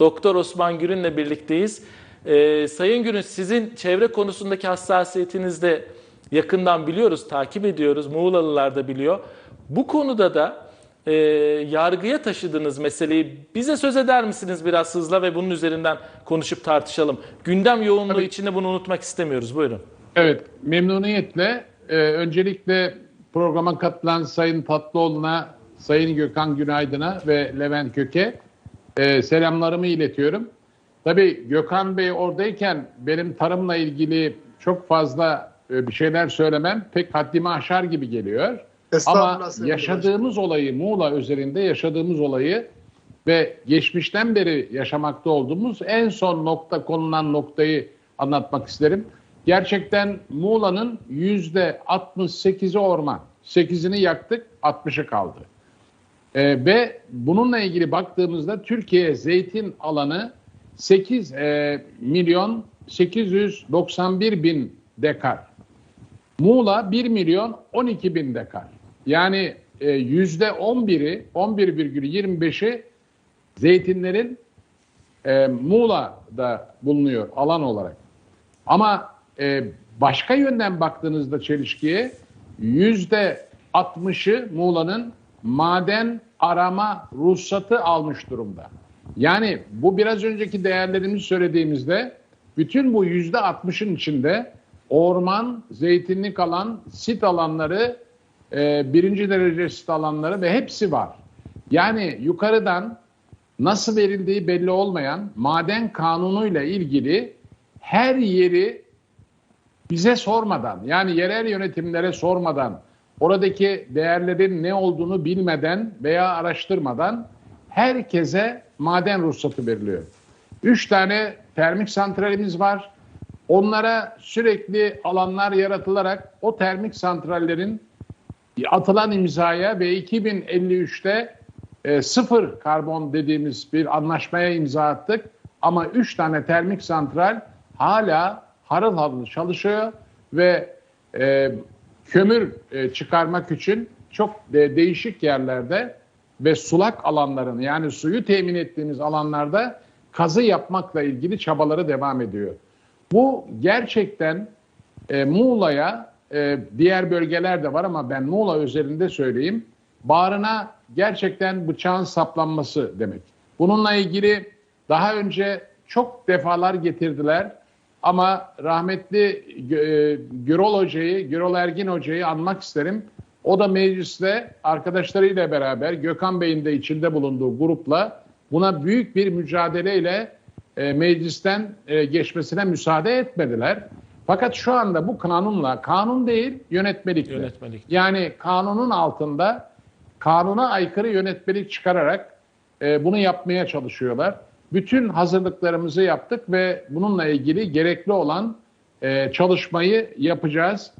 Doktor Osman Gürün'le birlikteyiz. Ee, Sayın Gürün sizin çevre konusundaki hassasiyetinizi de yakından biliyoruz, takip ediyoruz. Muğlalılar da biliyor. Bu konuda da e, yargıya taşıdığınız meseleyi bize söz eder misiniz biraz hızla ve bunun üzerinden konuşup tartışalım. Gündem yoğunluğu Tabii. içinde bunu unutmak istemiyoruz. Buyurun. Evet, memnuniyetle. Ee, öncelikle programa katılan Sayın Tatlıoğlu'na, Sayın Gökhan Günaydın'a ve Levent Köke e, selamlarımı iletiyorum. Tabii Gökhan Bey oradayken benim tarımla ilgili çok fazla e, bir şeyler söylemem pek haddimi aşar gibi geliyor. Ama yaşadığımız olayı, Muğla üzerinde yaşadığımız olayı ve geçmişten beri yaşamakta olduğumuz en son nokta konulan noktayı anlatmak isterim. Gerçekten Muğla'nın yüzde 68'i orman. 8'ini yaktık, 60'ı kaldı. Ee, ve bununla ilgili baktığımızda Türkiye zeytin alanı 8 e, milyon 891 bin dekar. Muğla 1 milyon 12 bin dekar. Yani e, yüzde 11'i 11,25'i zeytinlerin e, Muğla'da bulunuyor alan olarak. Ama e, başka yönden baktığınızda çelişkiye yüzde 60'ı Muğla'nın maden arama ruhsatı almış durumda. Yani bu biraz önceki değerlerimizi söylediğimizde bütün bu yüzde 60'ın içinde orman, zeytinlik alan, sit alanları, e, birinci derece sit alanları ve hepsi var. Yani yukarıdan nasıl verildiği belli olmayan maden kanunuyla ilgili her yeri bize sormadan yani yerel yönetimlere sormadan oradaki değerlerin ne olduğunu bilmeden veya araştırmadan herkese maden ruhsatı veriliyor. Üç tane termik santralimiz var. Onlara sürekli alanlar yaratılarak o termik santrallerin atılan imzaya ve 2053'te e, sıfır karbon dediğimiz bir anlaşmaya imza attık. Ama üç tane termik santral hala harıl harıl çalışıyor ve e, kömür e, çıkarmak için çok de- değişik yerlerde ve sulak alanların yani suyu temin ettiğimiz alanlarda kazı yapmakla ilgili çabaları devam ediyor. Bu gerçekten e, Muğla'ya e, diğer bölgeler de var ama ben Muğla özelinde söyleyeyim. Bağrına gerçekten bıçağın saplanması demek. Bununla ilgili daha önce çok defalar getirdiler ama rahmetli e, Gürol Hoca'yı, Gürol Ergin Hoca'yı anmak isterim. O da mecliste arkadaşlarıyla beraber Gökhan Bey'in de içinde bulunduğu grupla buna büyük bir mücadeleyle e, meclisten e, geçmesine müsaade etmediler. Fakat şu anda bu kanunla, kanun değil yönetmelikle. Yönetmelik. Yani kanunun altında kanuna aykırı yönetmelik çıkararak e, bunu yapmaya çalışıyorlar. Bütün hazırlıklarımızı yaptık ve bununla ilgili gerekli olan e, çalışmayı yapacağız.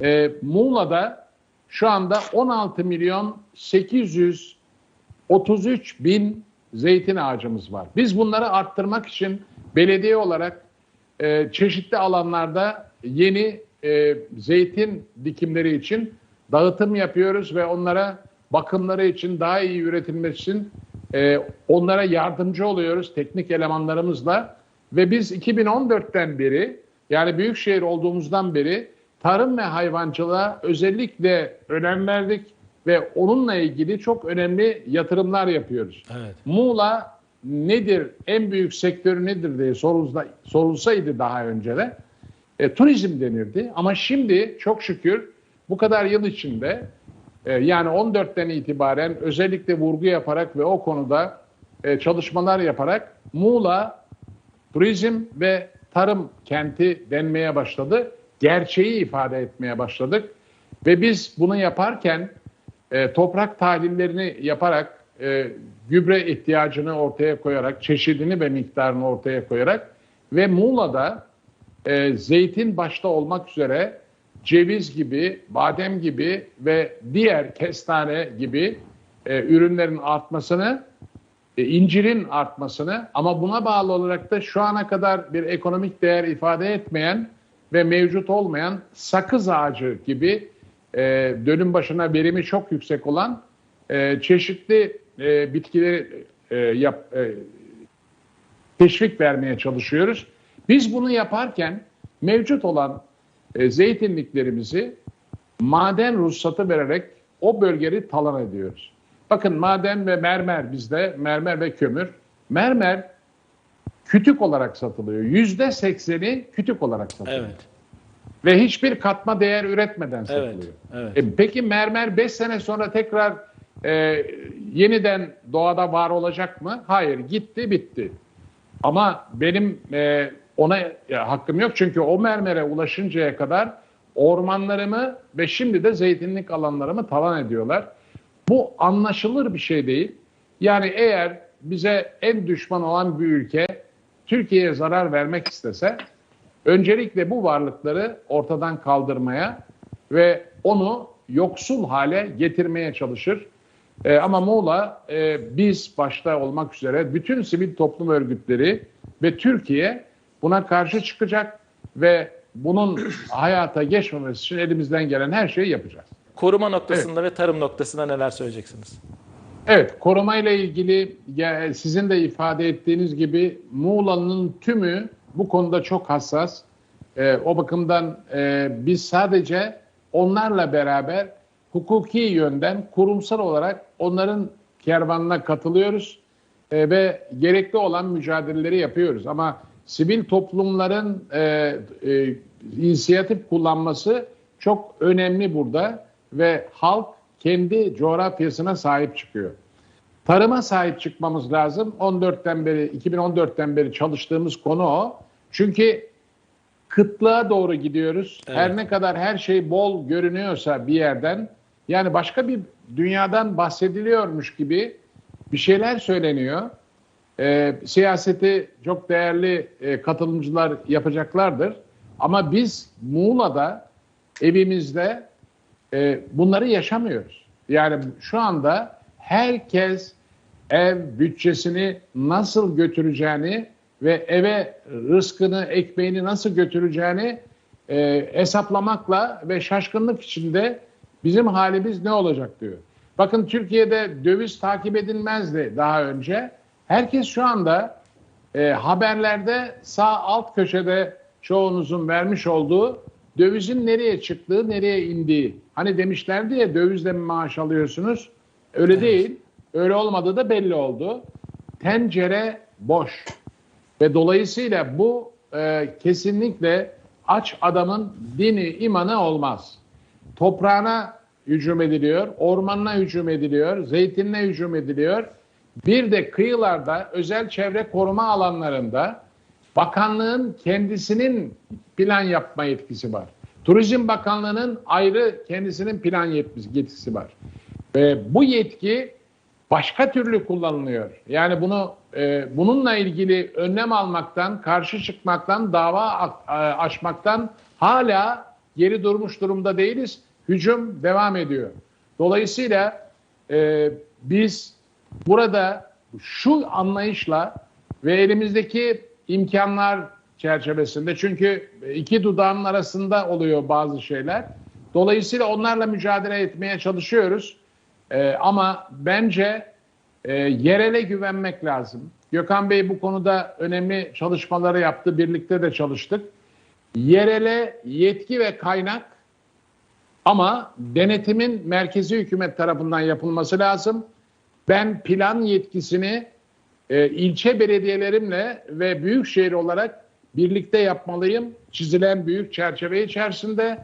E, Muğla'da şu anda 16 milyon 833 bin zeytin ağacımız var. Biz bunları arttırmak için belediye olarak e, çeşitli alanlarda yeni e, zeytin dikimleri için dağıtım yapıyoruz ve onlara bakımları için daha iyi üretilmesi için e, onlara yardımcı oluyoruz teknik elemanlarımızla ve biz 2014'ten beri yani büyükşehir olduğumuzdan beri tarım ve hayvancılığa özellikle önem verdik ve onunla ilgili çok önemli yatırımlar yapıyoruz. Evet. Muğla nedir, en büyük sektörü nedir diye sorulsa, sorulsaydı daha önce de e, turizm denirdi. Ama şimdi çok şükür bu kadar yıl içinde yani 14'ten itibaren özellikle vurgu yaparak ve o konuda e, çalışmalar yaparak Muğla turizm ve tarım kenti denmeye başladı. Gerçeği ifade etmeye başladık. Ve biz bunu yaparken e, toprak tahlillerini yaparak, e, gübre ihtiyacını ortaya koyarak, çeşidini ve miktarını ortaya koyarak ve Muğla'da zeytin başta olmak üzere ceviz gibi, badem gibi ve diğer kestane gibi e, ürünlerin artmasını, e, incirin artmasını ama buna bağlı olarak da şu ana kadar bir ekonomik değer ifade etmeyen ve mevcut olmayan sakız ağacı gibi e, dönüm başına verimi çok yüksek olan e, çeşitli e, bitkileri e, yap, e, teşvik vermeye çalışıyoruz. Biz bunu yaparken mevcut olan e, zeytinliklerimizi maden ruhsatı vererek o bölgeyi talan ediyoruz. Bakın maden ve mermer bizde, mermer ve kömür. Mermer kütük olarak satılıyor. Yüzde sekseni kütük olarak satılıyor. Evet. Ve hiçbir katma değer üretmeden Evet. satılıyor. Evet. E, peki mermer 5 sene sonra tekrar e, yeniden doğada var olacak mı? Hayır, gitti, bitti. Ama benim e, ona hakkım yok çünkü o mermere ulaşıncaya kadar ormanlarımı ve şimdi de zeytinlik alanlarımı talan ediyorlar. Bu anlaşılır bir şey değil. Yani eğer bize en düşman olan bir ülke Türkiye'ye zarar vermek istese öncelikle bu varlıkları ortadan kaldırmaya ve onu yoksul hale getirmeye çalışır. Ee, ama Muğla e, biz başta olmak üzere bütün sivil toplum örgütleri ve Türkiye buna karşı çıkacak ve bunun hayata geçmemesi için elimizden gelen her şeyi yapacağız. Koruma noktasında ve tarım noktasında neler söyleyeceksiniz? Evet, koruma ile ilgili sizin de ifade ettiğiniz gibi Muğla'nın tümü bu konuda çok hassas. Ee, o bakımdan e, biz sadece onlarla beraber hukuki yönden kurumsal olarak onların kervanına katılıyoruz e, ve gerekli olan mücadeleleri yapıyoruz. Ama sivil toplumların e, e, inisiyatif kullanması çok önemli burada ve halk kendi coğrafyasına sahip çıkıyor. Tarıma sahip çıkmamız lazım. 14'ten beri 2014'ten beri çalıştığımız konu o. Çünkü kıtlığa doğru gidiyoruz. Evet. Her ne kadar her şey bol görünüyorsa bir yerden yani başka bir dünyadan bahsediliyormuş gibi bir şeyler söyleniyor. Ee, siyaseti çok değerli e, katılımcılar yapacaklardır. Ama biz Muğla'da evimizde e, bunları yaşamıyoruz. Yani şu anda herkes ev bütçesini nasıl götüreceğini ve eve rızkını, ekmeğini nasıl götüreceğini e, hesaplamakla ve şaşkınlık içinde bizim halimiz ne olacak diyor. Bakın Türkiye'de döviz takip edilmezdi daha önce. Herkes şu anda e, haberlerde sağ alt köşede çoğunuzun vermiş olduğu dövizin nereye çıktığı, nereye indiği. Hani demişlerdi ya dövizle mi maaş alıyorsunuz? Öyle değil. Öyle olmadığı da belli oldu. Tencere boş. Ve dolayısıyla bu e, kesinlikle aç adamın dini, imanı olmaz. Toprağına hücum ediliyor, ormanına hücum ediliyor, zeytinine hücum ediliyor. Bir de kıyılarda özel çevre koruma alanlarında bakanlığın kendisinin plan yapma yetkisi var. Turizm Bakanlığı'nın ayrı kendisinin plan yetkisi var. Ve bu yetki başka türlü kullanılıyor. Yani bunu e, bununla ilgili önlem almaktan, karşı çıkmaktan, dava a- açmaktan hala geri durmuş durumda değiliz. Hücum devam ediyor. Dolayısıyla e, biz burada şu anlayışla ve elimizdeki imkanlar çerçevesinde çünkü iki dudağın arasında oluyor bazı şeyler. Dolayısıyla onlarla mücadele etmeye çalışıyoruz. Ee, ama bence e, yerele güvenmek lazım. Gökhan Bey bu konuda önemli çalışmaları yaptı. Birlikte de çalıştık. Yerele yetki ve kaynak ama denetimin merkezi hükümet tarafından yapılması lazım. Ben plan yetkisini e, ilçe belediyelerimle ve büyükşehir olarak birlikte yapmalıyım. Çizilen büyük çerçeve içerisinde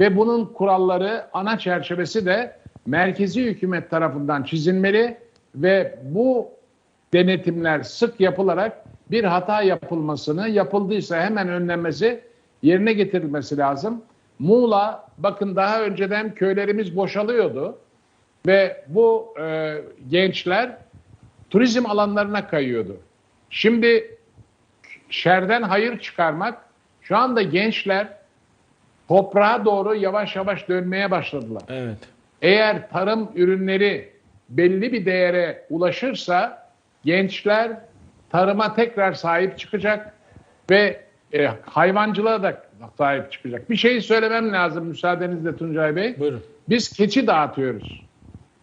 ve bunun kuralları ana çerçevesi de merkezi hükümet tarafından çizilmeli ve bu denetimler sık yapılarak bir hata yapılmasını, yapıldıysa hemen önlenmesi, yerine getirilmesi lazım. Muğla, bakın daha önceden köylerimiz boşalıyordu ve bu e, gençler turizm alanlarına kayıyordu. Şimdi şerden hayır çıkarmak, şu anda gençler toprağa doğru yavaş yavaş dönmeye başladılar. Evet. Eğer tarım ürünleri belli bir değere ulaşırsa gençler tarıma tekrar sahip çıkacak ve e, hayvancılığa da sahip çıkacak. Bir şey söylemem lazım müsaadenizle Tuncay Bey. Buyurun. Biz keçi dağıtıyoruz.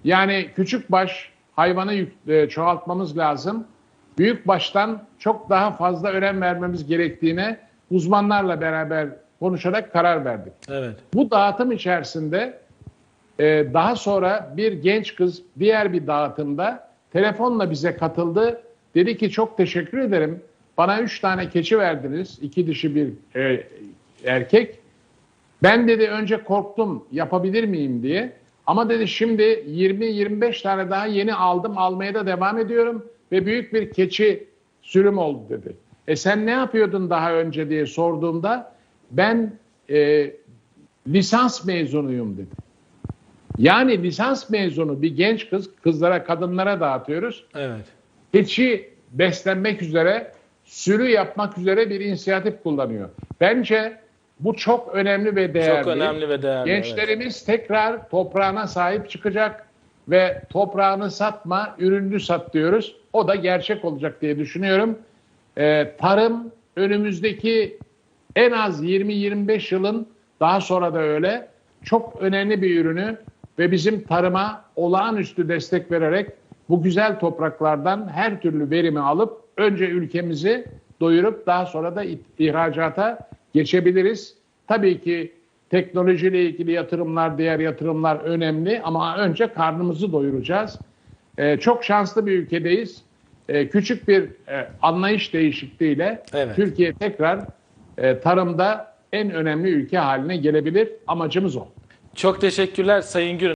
Yani küçük baş hayvanı yük- e, çoğaltmamız lazım. büyük baştan çok daha fazla önem vermemiz gerektiğine uzmanlarla beraber konuşarak karar verdik. Evet. Bu dağıtım içerisinde e, daha sonra bir genç kız diğer bir dağıtımda telefonla bize katıldı. Dedi ki çok teşekkür ederim. Bana üç tane keçi verdiniz. iki dişi bir e, erkek. Ben dedi önce korktum yapabilir miyim diye. Ama dedi şimdi 20-25 tane daha yeni aldım almaya da devam ediyorum. Ve büyük bir keçi sürüm oldu dedi. E sen ne yapıyordun daha önce diye sorduğumda ben e, lisans mezunuyum dedi. Yani lisans mezunu bir genç kız, kızlara, kadınlara dağıtıyoruz. Evet. Keçi beslenmek üzere, sürü yapmak üzere bir inisiyatif kullanıyor. Bence bu çok önemli ve değerli. Çok önemli ve değerli. evet. Gençlerimiz tekrar toprağına sahip çıkacak ve toprağını satma, ürünlü sat diyoruz. O da gerçek olacak diye düşünüyorum. Ee, tarım önümüzdeki en az 20-25 yılın daha sonra da öyle çok önemli bir ürünü ve bizim tarıma olağanüstü destek vererek bu güzel topraklardan her türlü verimi alıp önce ülkemizi doyurup daha sonra da ihracata geçebiliriz. Tabii ki teknolojiyle ilgili yatırımlar, diğer yatırımlar önemli ama önce karnımızı doyuracağız. Ee, çok şanslı bir ülkedeyiz. Ee, küçük bir e, anlayış değişikliğiyle Evet. Türkiye tekrar e, tarımda en önemli ülke haline gelebilir. Amacımız o. Çok teşekkürler Sayın Gürün.